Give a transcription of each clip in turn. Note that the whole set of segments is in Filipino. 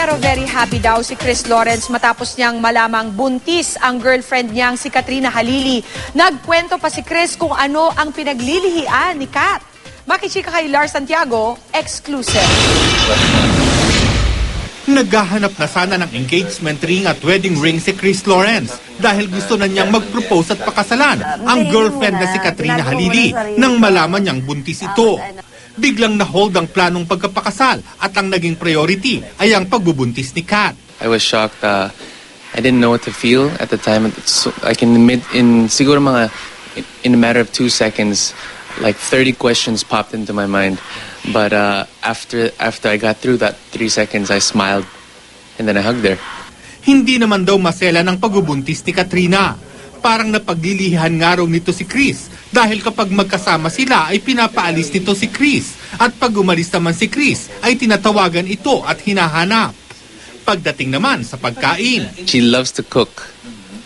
Pero very happy daw si Chris Lawrence matapos niyang malamang buntis ang girlfriend niyang si Katrina Halili. Nagkwento pa si Chris kung ano ang pinaglilihian ni Kat. Makichika kay Lars Santiago, exclusive. Naghahanap na sana ng engagement ring at wedding ring si Chris Lawrence dahil gusto na niyang mag-propose at pakasalan ang girlfriend na si Katrina Halili nang malaman niyang buntis ito. Biglang na-hold ang planong pagkapakasal at ang naging priority ay ang pagbubuntis ni Kat. I was shocked. Uh, I didn't know what to feel at the time. So I can admit, in siguro mga in a matter of two seconds, like 30 questions popped into my mind. But uh, after after I got through that three seconds, I smiled, and then I hugged her. Hindi naman daw masela ng pagbubuntis ni Katrina. Parang napaglilihan nga raw nito si Chris dahil kapag magkasama sila ay pinapaalis nito si Chris at pag umalis naman si Chris ay tinatawagan ito at hinahanap. Pagdating naman sa pagkain, She loves to cook.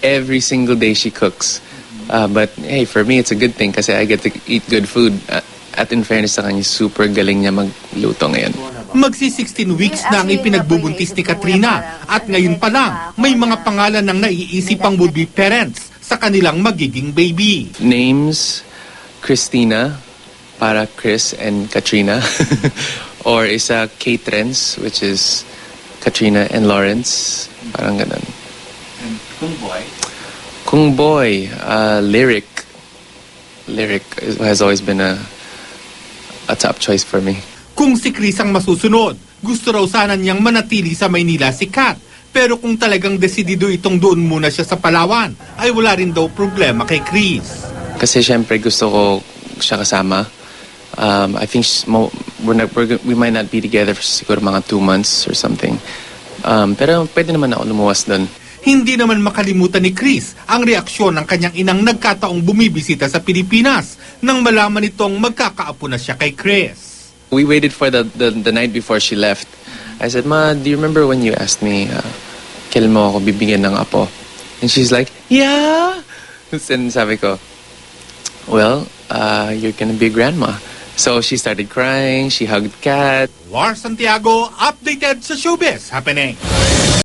Every single day she cooks. Uh, but hey, for me, it's a good thing kasi I get to eat good food. Uh, at in fairness sa kanya, super galing niya magluto ngayon. magsi 16 weeks na ang ipinagbubuntis ni Katrina at ngayon pa lang may mga pangalan ng naiisip ang would-be parents sa kanilang magiging baby. Names, Christina, para Chris and Katrina. or isa Katrens, which is Katrina and Lawrence. Parang ganun. Kung boy, Kung Boy, uh, Lyric. Lyric has always been a a top choice for me. Kung si Chris ang masusunod, gusto raw sana niyang manatili sa Maynila si Kat. Pero kung talagang desidido itong doon muna siya sa Palawan, ay wala rin daw problema kay Chris. Kasi syempre gusto ko siya kasama. Um, I think mo, we're not, we're, we might not be together for siguro mga two months or something. Um, pero pwede naman ako lumuwas doon. Hindi naman makalimutan ni Chris ang reaksyon ng kanyang inang nagkataong bumibisita sa Pilipinas nang malaman nitong magkakaapo na siya kay Chris. We waited for the, the, the night before she left. I said, Ma, do you remember when you asked me, uh, kailan mo ako bibigyan ng apo? And she's like, yeah. And sabi ko, well, uh, you're gonna be a grandma. So she started crying, she hugged Kat. War Santiago, updated sa showbiz happening.